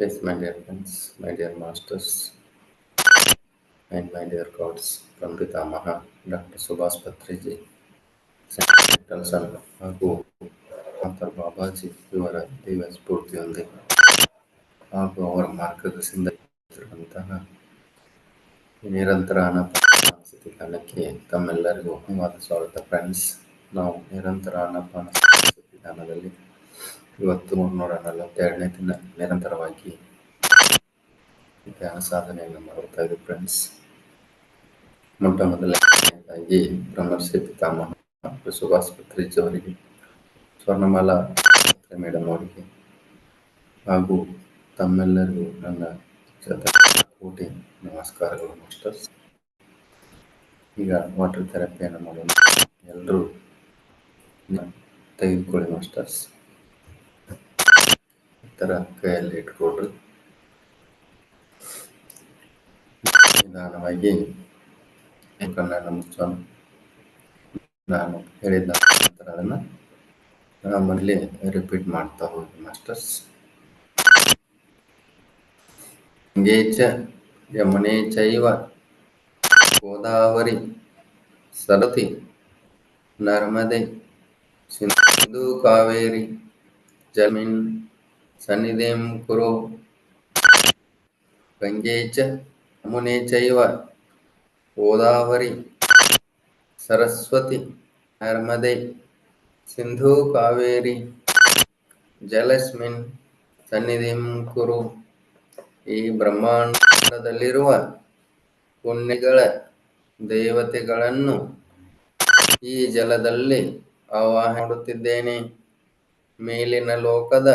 Yes, my dear friends, my dear masters, and my dear gods from Pitamaha, Dr. Subhas Patriji, ಸನ್ ಹಾಗೂ doctor Babaji ಇವರ ದಿವ್ಯ ಸ್ಫೂರ್ತಿಯೊಂದಿಗೆ ಹಾಗೂ ಅವರ ಮಾರ್ಗದರ್ಶನದಂತಹ ನಿರಂತರ ಅನಪಾನ ಸ್ಥಿತಿ ಕಾಲಕ್ಕೆ ತಮ್ಮೆಲ್ಲರಿಗೂ ಧನ್ಯವಾದ ಸ್ವಾಗತ ಫ್ರೆಂಡ್ಸ್ ನಾವು ನಿರಂತರ ಅನಪಾನ ಸ್ಥಿತಿ ಧ್ಯಾನದಲ್ಲಿ ಇವತ್ತು ಮುನ್ನೂರ ನಲವತ್ತೆರಡನೇ ದಿನ ನಿರಂತರವಾಗಿ ಧ್ಯಾನ ಸಾಧನೆಯನ್ನು ಮಾಡುತ್ತಾ ಇದೆ ಫ್ರೆಂಡ್ಸ್ ಮೊಟ್ಟ ಮೊದಲನೇದಾಗಿ ಬ್ರಹ್ಮರ್ಷಿ ಪಿತಾಮಹ ಸುಭಾಷ್ ಪತ್ರಿಜ್ ಅವರಿಗೆ ಸ್ವರ್ಣಮಾಲಾ ಮೇಡಮ್ ಅವರಿಗೆ ಹಾಗೂ ತಮ್ಮೆಲ್ಲರಿಗೂ ನನ್ನ ಕೋಟಿ ನಮಸ್ಕಾರಗಳು ಮಾಸ್ಟರ್ಸ್ ಈಗ ವಾಟರ್ ಥೆರಪಿಯನ್ನು ಮಾಡೋಣ. ಎಲ್ಲರೂ ತೆಗೆದುಕೊಳ್ಳಿ ಮಾಸ್ಟರ್ಸ್. ಥರ ಕೈಯಲ್ಲಿ ಇಟ್ಕೊಳ್ರಿ ನಿಧಾನವಾಗಿ ಕಣ್ಣನ್ನು ಮುಚ್ಚೋಣ ನಾನು ಹೇಳಿದ ನಂತರ ಅದನ್ನು ನಮ್ಮಲ್ಲಿ ರಿಪೀಟ್ ಮಾಡ್ತಾ ಹೋಗಿ ಮಾಸ್ಟರ್ಸ್ ಗಂಗೆ ಚ ಯಮುನೆ ಚೈವ ಗೋದಾವರಿ ಸರತಿ ನರ್ಮದೆ ಸಿಂಧು ಕಾವೇರಿ ಜಮೀನ್ ಸನ್ನಿಧಿಂ ಕುರು ಗಂಗೆ ಚ ಯಮುನೆ ಚೈವ ಗೋದಾವರಿ ಸರಸ್ವತಿ ನರ್ಮದೆ ಸಿಂಧು ಕಾವೇರಿ ಜಲಸ್ಮಿನ್ ಸನ್ನಿಧಿಂ ಕುರು ಈ ಬ್ರಹ್ಮಾಂಡದಲ್ಲಿರುವ ಪುಣ್ಯಗಳ ದೇವತೆಗಳನ್ನು ಈ ಜಲದಲ್ಲಿ ಆವಾಹ ಮಾಡುತ್ತಿದ್ದೇನೆ. ಮೇಲಿನ ಲೋಕದ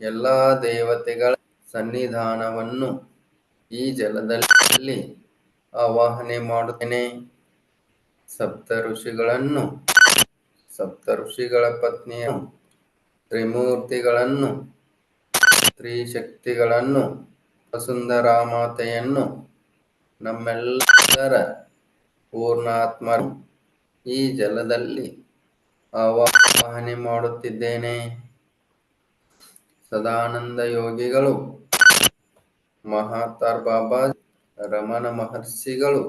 ಎಲ್ಲ ದೇವತೆಗಳ ಸನ್ನಿಧಾನವನ್ನು ಈ ಜಲದಲ್ಲಿ ಆವಾಹನೆ ಮಾಡುತ್ತೇನೆ. ಸಪ್ತ ಋಷಿಗಳನ್ನು ಸಪ್ತ ಋಷಿಗಳ ಪತ್ನಿಯ ತ್ರಿಮೂರ್ತಿಗಳನ್ನು ತ್ರಿಶಕ್ತಿಗಳನ್ನು ವಸುಂಧರ ಮಾತೆಯನ್ನು ನಮ್ಮೆಲ್ಲರ ಪೂರ್ಣಾತ್ಮರು ಈ ಜಲದಲ್ಲಿ ಆವಾಹನೆ ಮಾಡುತ್ತಿದ್ದೇನೆ. ಸದಾನಂದ ಯೋಗಿಗಳು ಮಹಾತಾರ್ ಬಾಬಾ ರಮಣ ಮಹರ್ಷಿಗಳು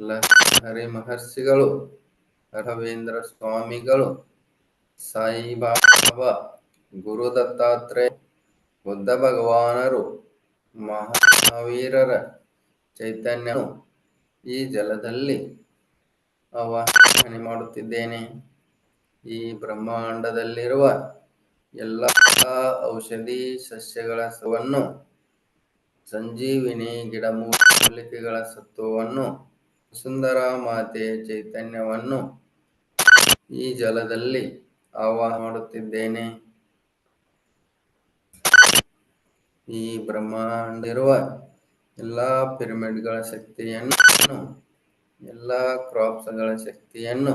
ಲಹರಿ ಮಹರ್ಷಿಗಳು, ರವೀಂದ್ರ ಸ್ವಾಮಿಗಳು, ಸಾಯಿಬಾಬಾ ಗುರು ದತ್ತಾತ್ರೇಯ ಬುದ್ಧ ಭಗವಾನರು, ಮಹಾವೀರರ ಚೈತನ್ಯವು ಈ ಜಲದಲ್ಲಿ ಆವಾಹನೆ ಮಾಡುತ್ತಿದ್ದೇನೆ. ಈ ಬ್ರಹ್ಮಾಂಡದಲ್ಲಿರುವ ಎಲ್ಲ ಔಷಧಿ ಸಸ್ಯಗಳ ಸವನ್ನು, ಸಂಜೀವಿನಿ ಗಿಡಮೂಲಿಕೆಗಳ ಸತ್ವವನ್ನು ಸುಂದರ ಮಾತೆಯ ಚೈತನ್ಯವನ್ನು ಈ ಜಲದಲ್ಲಿ ಆವಾಹ ಮಾಡುತ್ತಿದ್ದೇನೆ. ಈ ಬ್ರಹ್ಮಾಂಡಿರುವ ಎಲ್ಲ ಪಿರಮಿಡ್ಗಳ ಶಕ್ತಿಯನ್ನು, ಎಲ್ಲ ಕ್ರಾಪ್ಸ್ಗಳ ಶಕ್ತಿಯನ್ನು,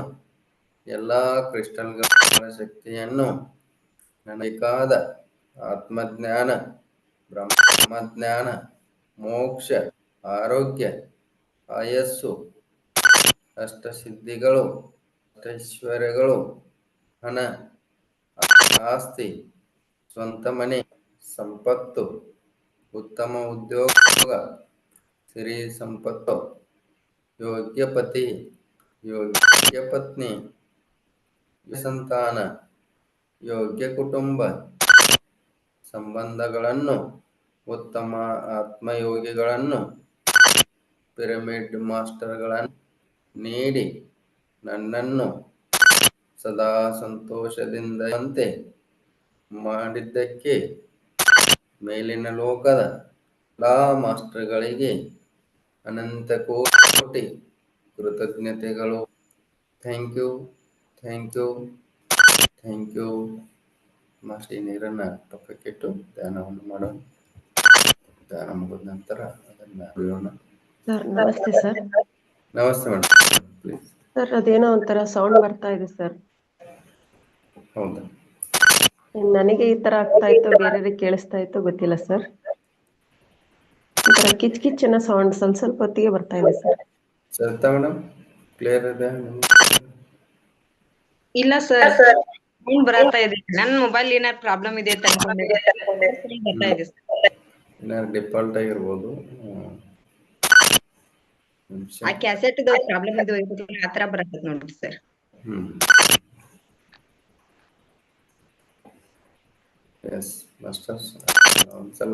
ಎಲ್ಲ ಕ್ರಿಸ್ಟಲ್ಗಳ ಶಕ್ತಿಯನ್ನು ನನಗಾದ ಆತ್ಮಜ್ಞಾನ, ಬ್ರಹ್ಮಜ್ಞಾನ, ಮೋಕ್ಷ, ಆರೋಗ್ಯ, ಆಯಸ್ಸು, ಅಷ್ಟಸಿದ್ಧಿಗಳು, ಅಷ್ಟೈಶ್ವರ್ಯಗಳು ಹಣ ಆಸ್ತಿ, ಸ್ವಂತ ಮನೆ, ಸಂಪತ್ತು, ಉತ್ತಮ ಉದ್ಯೋಗ ಸಿರಿ ಸಂಪತ್ತು ಯೋಗ್ಯ ಪತಿ ಯೋಗ್ಯ ಪತ್ನಿ ಸಂತಾನ ಯೋಗ್ಯ ಕುಟುಂಬ ಸಂಬಂಧಗಳನ್ನು, ಉತ್ತಮ ಆತ್ಮಯೋಗಿಗಳನ್ನು, ಪಿರಮಿಡ್ ಮಾಸ್ಟರ್ಗಳನ್ನು ನೀಡಿ ನನ್ನನ್ನು ಸದಾ ಸಂತೋಷದಿಂದಂತೆ ಮಾಡಿದ್ದಕ್ಕೆ ಮೇಲಿನ ಲೋಕದ ಎಲ್ಲ ಮಾಸ್ಟರ್ಗಳಿಗೆ ಅನಂತ ಕೋಟಿ ಕೃತಜ್ಞತೆಗಳು. Thank you thank you. Thank you master ನೀರನ್ನು ಪಕ್ಕಕ್ಕಿಟ್ಟು ಧ್ಯಾನವನ್ನು ಮಾಡೋಣ. ಧ್ಯಾನ ಮುಗಿದ ನಂತರ ಅದನ್ನು ಬಿಡೋಣ. ಸರ್ ನಮಸ್ತೆ ಸರ್. ನಮಸ್ತೆ ಮೇಡಮ್. ಪ್ಲೀಸ್ ಸರ್ ಅದೇನೋ ಒಂಥರ ಸೌಂಡ್ ಬರ್ತಾ ಇದೆ ಸರ್. ಹೌದಾ? ನನಗೆ ಈ ತರ ಆಗ್ತಾ ಇತ್ತು ಬೇರೆಯವ್ರಿಗೆ ಕೇಳಿಸ್ತಾ ಇತ್ತು ಗೊತ್ತಿಲ್ಲ ಸರ್. ಒಂಥರ ಕಿಚ್ ಕಿಚ್ಚನ ಸೌಂಡ್ ಸ್ವಲ್ಪ ಸ್ವಲ್ಪ ಹೊತ್ತಿಗೆ ಬರ್ತಾ ಇದೆ ಸರ್. Sir madam? ಕ್ಲಿಯರ್ ಇದೆ? ಇಲ್ಲ ಇಲ್ಲ ಸರ್. ಸೌಂಡ್ ಬರತಾ ಇದೆ. ನನ್ನ ಮೊಬೈಲ್ ಏನಾರ ಪ್ರಾಬ್ಲಮ್ ಇದೆ ಅಂತ ಅನ್ಕೊಂಡೆ. ಬರ್ತಾ ಇದೆ sir. ಡಿಫಾಲ್ಟ್ ಆಗಿರ್ಬೋದು ಆ ಕ್ಯಾಸೆಟ್ ಪ್ರಾಬ್ಲಮ್ ಇದು ಆ ತರ ನೋಡಿ ನೋಡ್ರಿ ಸರ್. ಹ್ಮ್. ಎಸ್ ಮಾಸ್ಟರ್ಸ್ ಒಂದ್ಸಲ